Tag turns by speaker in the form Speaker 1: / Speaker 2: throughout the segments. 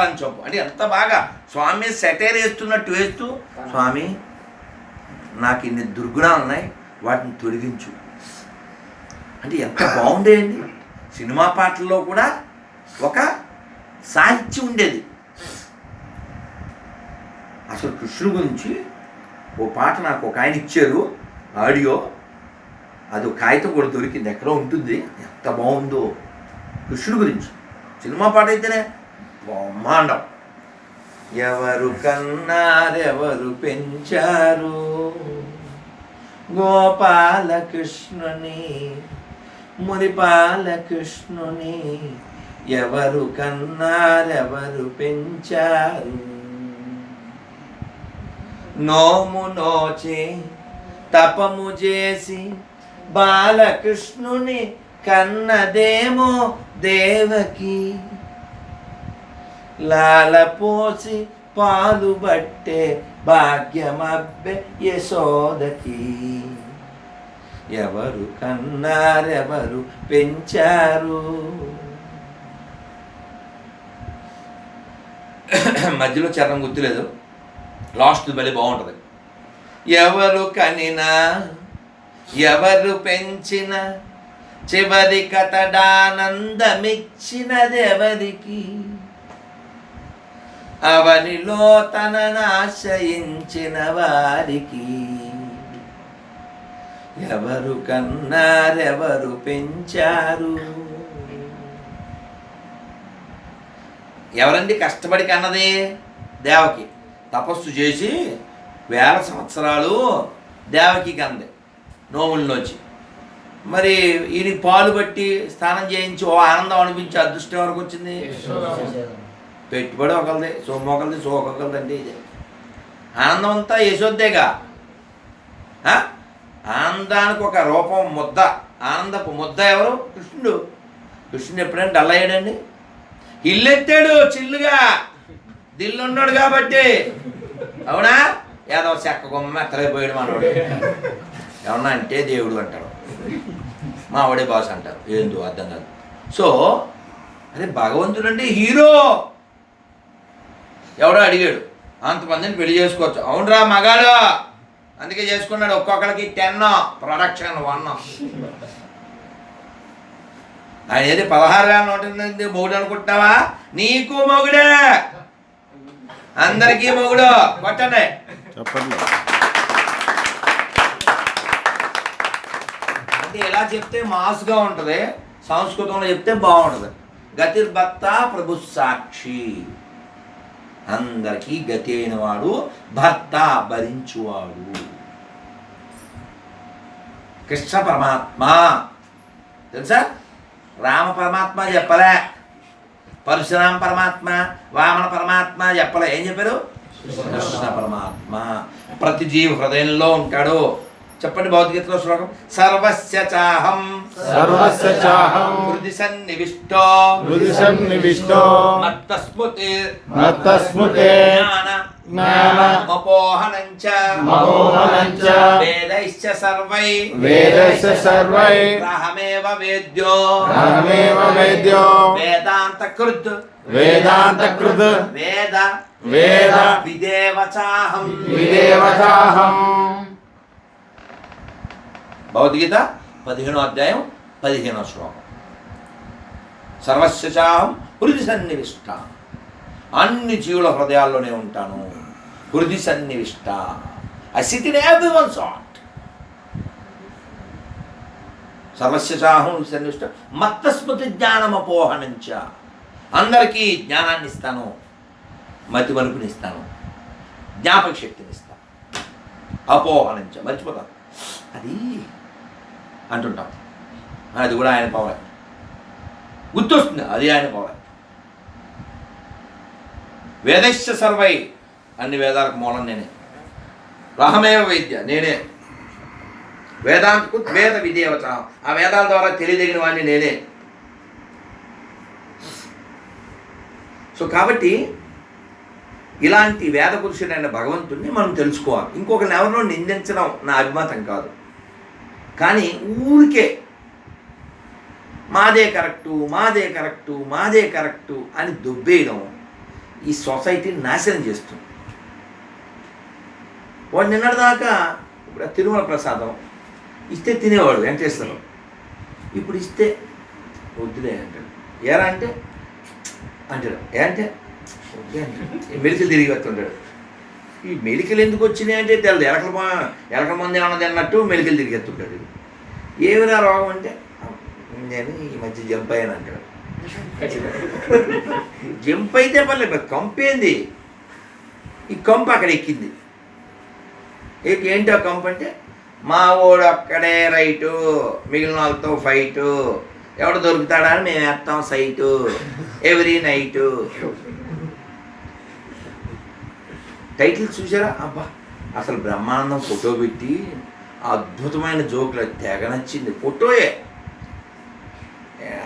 Speaker 1: అని చెప్పు. అంటే ఎంత బాగా స్వామి సెటైర్ వేస్తున్నట్టు వేస్తూ స్వామి నాకు ఇన్ని దుర్గుణాలు ఉన్నాయి వాటిని తొలగించు. అంటే ఎంత బాగుండేయండి సినిమా పాటల్లో కూడా ఒక సాహిత్యం ఉండేది. అసలు కృష్ణుడు గురించి ఓ పాట నాకు ఒక ఆయన ఇచ్చారు ఆడియో. అది ఒక కాగితం కూడా దొరికింది ఎక్కడో ఉంటుంది. ఎంత బాగుందో కృష్ణుడు గురించి. సినిమా పాట అయితేనే బ్రహ్మాండం. ఎవరు కన్నారెవరు పెంచారు? గోపాలకృష్ణుని మురిపాలకృష్ణుని ఎవరు కన్నారెవరు పెంచారు? నోము నోచి తపము చేసి బాలకృష్ణుని కన్నదేమో దేవకి? లాలపోసి పాలు బట్టే భాగ్యమబ్బె యశోదకి. ఎవరు కన్నారెవరు పెంచారు? మధ్యలో చరణం గుర్తులేదు. లాస్ట్ బలి బాగుంటుంది. ఎవరు కనినా ఎవరు పెంచిన చివరి కతడానందమిచ్చినదెవరికి అవనిలో తనను ఆశ్రయించిన వారికి ఎవరు కన్నారెవరు పెంచారు? ఎవరండి కష్టపడి కన్నది? దేవకి. తపస్సు చేసి వేల సంవత్సరాలు దేవకి కంది నోముల్లోంచి మరి ఈయనకి పాలు బట్టి స్నానం చేయించి ఓ ఆనందం అనిపించి అదృష్టం వరకు వచ్చింది? పెట్టుబడి ఒకరిది సొమ్ము ఒకరిది సో ఒకరిదండి ఇది. ఆనందం అంతా యశోద్దేగా ఆనందానికి ఒక రూపం ముద్ద ఆనందపు ముద్ద ఎవరు? కృష్ణుడు. కృష్ణుడు ఎప్పుడైనా డల్ అయ్యాడండి? ఇల్లెత్తాడు చిల్లుగా. దిల్లున్నాడు కాబట్టి. అవునా? ఏదో చెక్క గుమ్మ ఎత్తలేకపోయాడు మనోడు. ఏమన్నా అంటే దేవుడు అంటాడు. మావాడే బాస్ అంటారు. ఏందో అర్థం కాదు. సో అదే భగవంతుడు అంటే హీరో. ఎవడో అడిగాడు అంతమందిని పెళ్ళి చేసుకోవచ్చు. అవునరా మగాడు. అందుకే చేసుకున్నాడు ఒక్కొక్కరికి టెన్ ప్రొడక్షన్ వన్. ఆయన ఏది పదహారు వేల నూట ఎనిమిది మొగుడు అనుకుంటున్నావా? నీకు మొగుడే. అందరికీ మొగుడు. కొట్టండి.
Speaker 2: చెప్పండి.
Speaker 1: అంటే ఎలా చెప్తే మాస్గా ఉంటుంది సంస్కృతంలో చెప్తే బాగుంటుంది. గతిర్భక్త ప్రభు సాక్షి అందరికీ గతి అయిన వాడు భర్త భరించువాడు. కృష్ణ పరమాత్మ. తెలుసా? రామ పరమాత్మ చెప్పలే. పరశురామ పరమాత్మ వామన పరమాత్మ చెప్పలే. ఏం చెప్పారు? కృష్ణ పరమాత్మ. ప్రతి జీవి హృదయంలో ఉంటాడు. చెప్పండి భౌతికతలో శ్లోకం. సర్వస్య చాహం.
Speaker 2: సర్వస్య చాహం.
Speaker 1: హృది సన్నివిష్టో
Speaker 2: హృది సన్నివిష్టో
Speaker 1: మత్తస్మృతి.
Speaker 2: మత్తస్మృతే.
Speaker 1: జ్ఞాన.
Speaker 2: జ్ఞాన.
Speaker 1: మపోహనంచ
Speaker 2: మహోహనంచ
Speaker 1: వేదైశ్చ సర్వై.
Speaker 2: వేదస్య సర్వై.
Speaker 1: రాహమేవ వేద్యో.
Speaker 2: అహమేవ వేద్యో.
Speaker 1: వేదాంత కృత్
Speaker 2: వేదాంతకృత్
Speaker 1: వేద.
Speaker 2: వేద
Speaker 1: విదేవచాహం
Speaker 2: విదేవతాహం
Speaker 1: భగవద్గీత పదిహేనో అధ్యాయం పదిహేనో శ్లోకం. సర్వస్య చాహం హృది సన్నివిష్ట. అన్ని జీవుల హృదయాల్లోనే ఉంటాను. హృది సన్నివిష్ట. I sit in every one సాట్ సర్వస్య చాహం సన్నివిష్ట. మత్తస్మృతి జ్ఞానమపోహనంచ అందరికీ జ్ఞానాన్ని ఇస్తాను. మతి మనుపునిస్తాను జ్ఞాపక శక్తిని ఇస్తాను. అపోహనంచ. మర్చిపోతాను. అది అంటుంటాం. అది కూడా ఆయన పవర్ గుర్తొస్తుంది అది ఆయన పవర్ వేదశ్చ సర్వై అన్ని వేదాలకు మూలం నేనే. రాహమేవ వైద్య నేనే. వేదాంతకు వేద విదేవత. ఆ వేదాల ద్వారా తెలియదగిన వాడిని నేనే. సో కాబట్టి ఇలాంటి వేద పురుషుడైన భగవంతుడిని మనం తెలుసుకోవాలి. ఇంకొకరిని ఎవరినో నిందించడం నా అభిమతం కాదు. కానీ ఊరికే మాదే కరెక్టు మాదే కరెక్టు మాదే కరెక్టు అని దుబ్బేయడం ఈ సొసైటీని నాశనం చేస్తుంది. వాడు నిన్నటిదాకా ఇప్పుడు తిరుమల ప్రసాదం ఇస్తే తినేవాడు వెంకటేశ్వరం ఇప్పుడు ఇస్తే వద్దులే అంటాడు. ఏరా అంటే అంటాడు. ఏ అంటే వద్దులే అంటాడు. మెలికలు తిరిగి వస్తుంటాడు. ఈ మెలికలు ఎందుకు వచ్చినాయి అంటే తెలదు. ఎలకల మా ఎలకల మంది ఏమన్నది అన్నట్టు మెలికలు తిరిగెత్తుంటాడు ఏమైనా రోగం అంటే నేను ఈ మధ్య జంప్ అయ్యాను అంటాడు. జంప్ అయితే పర్లేదు కంపేంది ఈ కంపు అక్కడ ఎక్కింది. ఏంటి ఏంటి ఆ కంపు అంటే మా ఓడు అక్కడే రైటు మిగిలిన వాళ్ళతో ఫైటు ఎవడు దొరుకుతాడా అని మేము వేస్తాం సైటు ఎవ్రీ నైటు. టైటిల్ చూసారా అబ్బా అసలు బ్రహ్మానందం ఫోటో పెట్టి అద్భుతమైన జోకులు తెగ నచ్చింది. ఫోటోయే.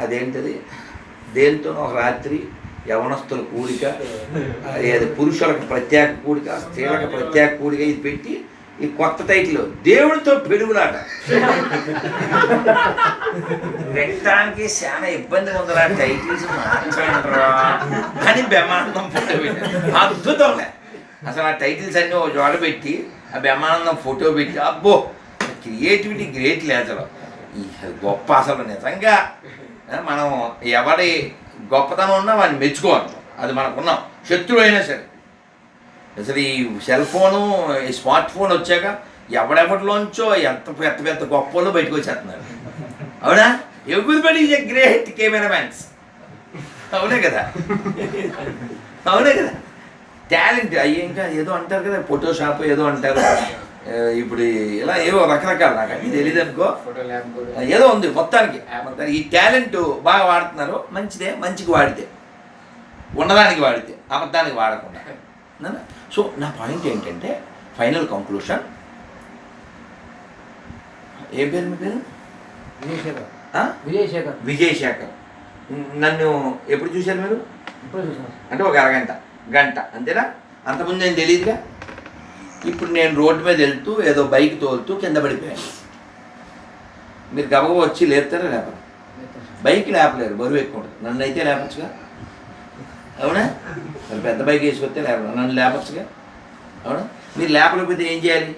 Speaker 1: అదేంటది? దేంతో ఒక రాత్రి యవనస్తుల కూడిక అది పురుషులకు ప్రత్యేక కూడిక స్త్రీలకు ప్రత్యేక కూడిక ఇది పెట్టి ఈ కొత్త టైటిల్ దేవుడితో పెరుగులాట. పెట్టడానికి చాలా ఇబ్బందిగా ఉందిరా టైటిల్స్ మార్చండిరా. అని బ్రహ్మానందం అద్భుతంలే అసలు ఆ టైటిల్స్ అన్నీ ఒక జోడ పెట్టి ఆ బ్రహ్మానందం ఫోటో పెట్టి అబ్బో క్రియేటివిటీ గ్రేట్ లేదు ఈ గొప్ప అసలు నిజంగా మనం ఎవరి గొప్పతనం ఉన్నా వాడిని మెచ్చుకోవాలి. అది మనకున్నాం శత్రువు అయినా సరే. అసలు ఈ సెల్ ఫోను ఈ స్మార్ట్ ఫోన్ వచ్చాక ఎవడెవరిలోంచో ఎంత పెద్ద పెద్ద గొప్ప వాళ్ళు బయటకు వచ్చేస్తున్నారు. అవునా? Everybody is a great camera mans అవునే కదా? అవునే కదా? టాలెంట్ అయ్యి ఇంకా ఏదో అంటారు కదా ఫోటోషాప్ ఏదో అంటారు. ఇప్పుడు ఇలా ఏవో రకరకాల నాకు అన్ని తెలియదు అనుకో. ఏదో ఉంది మొత్తానికి. మొత్తానికి ఈ టాలెంట్ బాగా వాడుతున్నారు మంచిదే మంచికి వాడితే. ఉన్నదానికి వాడితే అబద్ధానికి వాడకుండా? సో నా పాయింట్ ఏంటంటే ఫైనల్ కంక్లూషన్ ఏం పేరు మీ పేరు?
Speaker 3: విజయశేఖర్? విజయశేఖర్
Speaker 1: విజయ్ శేఖర్ నన్ను ఎప్పుడు చూశారు మీరు? అంటే ఒక అరగంట. గంట అంతేనా? అంతకుముందు నేను తెలియదుగా ఇప్పుడు నేను రోడ్డు మీద వెళ్తూ ఏదో బైక్ తోలుతూ కింద పడిపోయాను. మీరు గబగబా వచ్చి లేపుతారా లేపరా? బైక్ లేపలేరు బరువు ఎక్కువ ఉంటుంది. నన్ను అయితే లేపచ్చుగా? అవునా? మరి పెద్ద బైక్ వేసుకొస్తే లేప నన్ను లేపచ్చుగా? అవునా? మీరు లేపలేకపోతే ఏం చేయాలి?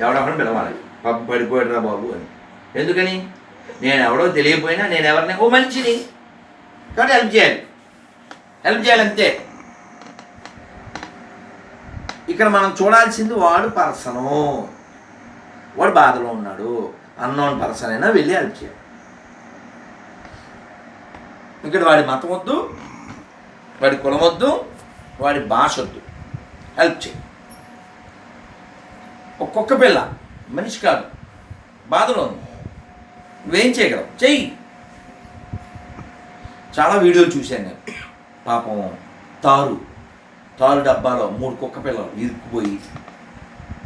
Speaker 1: ఎవడొకడు పిలవాలి. పాపం పడిపోయాడు రా బాబు అని. ఎందుకని? నేను ఎవడో తెలియకపోయినా నేను ఎవరిని? ఓ మనిషిని. కాబట్టి హెల్ప్ చేయాలి. హెల్ప్ చేయాలి అంతే ఇక్కడ మనం చూడాల్సింది వాడు పర్సను. వాడు బాధలో ఉన్నాడు. అన్నోన్ పర్సన్ అయినా వెళ్ళి హెల్ప్ చేయాలి. ఇక్కడ వాడి మతం వద్దు వాడి కులం వద్దు వాడి భాష వద్దు. హెల్ప్ చేయి. ఒక్కొక్క పిల్ల మనిషి కాదు బాధలో ఉంది. నువ్వేం చేయగలవు? చెయ్యి. చాలా వీడియోలు చూశాను నేను. పాపం తారు. తారు డబ్బాలో మూడు కుక్క పిల్లలు ఇరుక్కుపోయి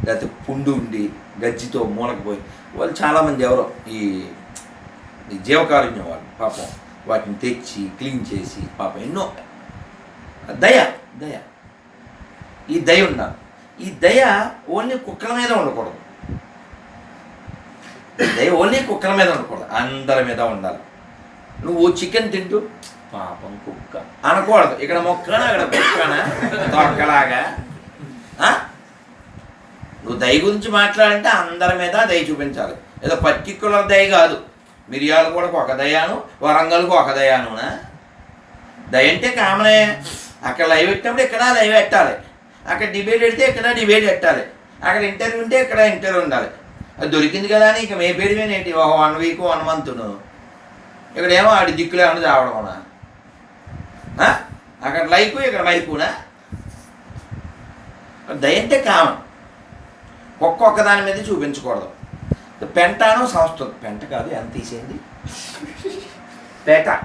Speaker 1: లేకపోతే పుండు ఉండి గజ్జితో మూలకపోయి. వాళ్ళు చాలామంది ఎవరో ఈ ఈ జీవకారుణ్యం వాళ్ళు పాపం వాటిని తెచ్చి క్లీన్ చేసి పాపం ఎన్నో దయ దయ. ఈ దయ ఉండాలి. ఈ దయ ఓన్లీ కుక్కల మీద ఉండకూడదు. దయ ఓన్లీ కుక్కల మీద ఉండకూడదు. అందరి మీద ఉండాలి. నువ్వు చికెన్ తింటూ పాపం కుక్క. అనకూడదు. ఇక్కడ మొక్కన అక్కడ కుక్కనా? తొక్కలాగా. నువ్వు దయ గురించి మాట్లాడంటే అందరి మీద దయ చూపించాలి. ఏదో పర్టికులర్ దయ కాదు. మిరియాలు కూడా ఒక దయాను వరంగల్కు ఒక దయానునా? దయ అంటే కామనే. అక్కడ లైవ్ పెట్టినప్పుడు ఇక్కడ లైవ్ పెట్టాలి. అక్కడ డిబేట్ పెడితే ఇక్కడ డిబేట్ పెట్టాలి. అక్కడ ఇంటర్వ్యూ ఉంటే ఇక్కడ ఇంటర్వ్యూ ఉండాలి. అది దొరికింది కదా అని ఇక మే పేరు మీద ఏంటి? ఒక వన్ వీక్ వన్ మంత్ను ఇక్కడేమో ఆడి దిక్కులు ఏమన్నా రావడం అక్కడ లైకు ఇక్కడ లైకునా దయంటే కామన్. ఒక్కొక్క దాని మీద చూపించకూడదు. పెంటాను సంస్థ. పెంట కాదు ఎంత తీసేయండి? PETA.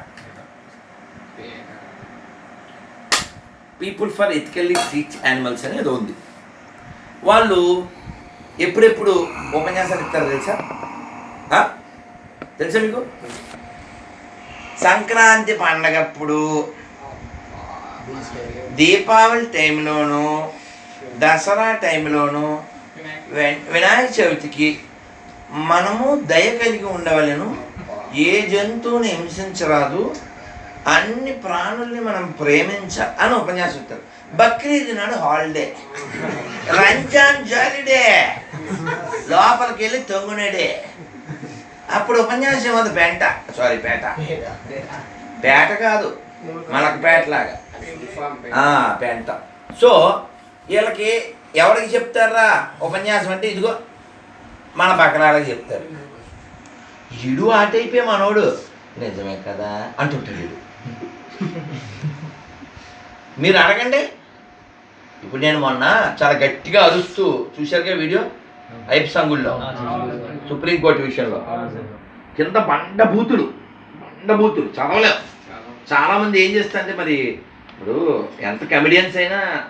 Speaker 1: People for ethically treat animals అనేది ఉంది. వాళ్ళు ఎప్పుడెప్పుడు ఉపన్యాసాలు ఇస్తారు తెలుసా? తెలుసా మీకు? సంక్రాంతి పండగప్పుడు దీపావళి టైంలోను దసరా టైంలోను వినాయక చవితికి మనము దయ కలిగి ఉండవలను. ఏ జంతువుని హింసించరాదు. అన్ని ప్రాణుల్ని మనం ప్రేమించ అని ఉపన్యాసం ఇస్తారు బక్రీద్ నాడు హాలిడే రంజాన్ జాలిడే. లోపలికి వెళ్ళి తొంగునేడే. అప్పుడు ఉపన్యాసం అది పెంట. సారీ పేట. పేట కాదు. మనకు పేటలాగా ఆ, పెంట సో వీళ్ళకి ఎవరికి చెప్తారా? ఉపన్యాసం అంటే ఇదిగో మన పక్కనాళ్ళకి చెప్తారు. ఇడు ఆటైపోయి మనోడు. నిజమే కదా? అంటుంటాడు. మీరు అడగండి. ఇప్పుడు నేను మొన్న చాలా గట్టిగా అరుస్తూ చూశారుగా వీడియో? ఐప్ సంగుల్లో. సుప్రీంకోర్టు విషయంలో. కింద బండ బూతులు బండ బూతులు చదవలేం. చాలామంది ఏం చేస్తారంటే మరి ఇప్పుడు ఎంత కమెడియన్స్ అయినా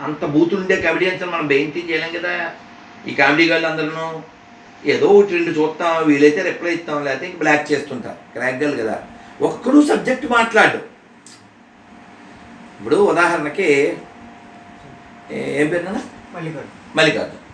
Speaker 1: అంత బూతులు ఉండే కమెడియన్స్ మనం బెయింటింగ్ చేయలేం కదా. ఈ కామెడీ గాళ్ళు అందరూ ఏదో ఒకటి రెండు చూస్తాం వీలైతే రిప్లై ఇస్తాం లేకపోతే ఇంక బ్లాక్ చేస్తుంటాం క్రాక్ గర్ల్ కదా. ఒక్కడు సబ్జెక్ట్ మాట్లాడు ఇప్పుడు ఉదాహరణకి ఏ- పేరు
Speaker 3: కాదు
Speaker 1: మల్లికార్జున్.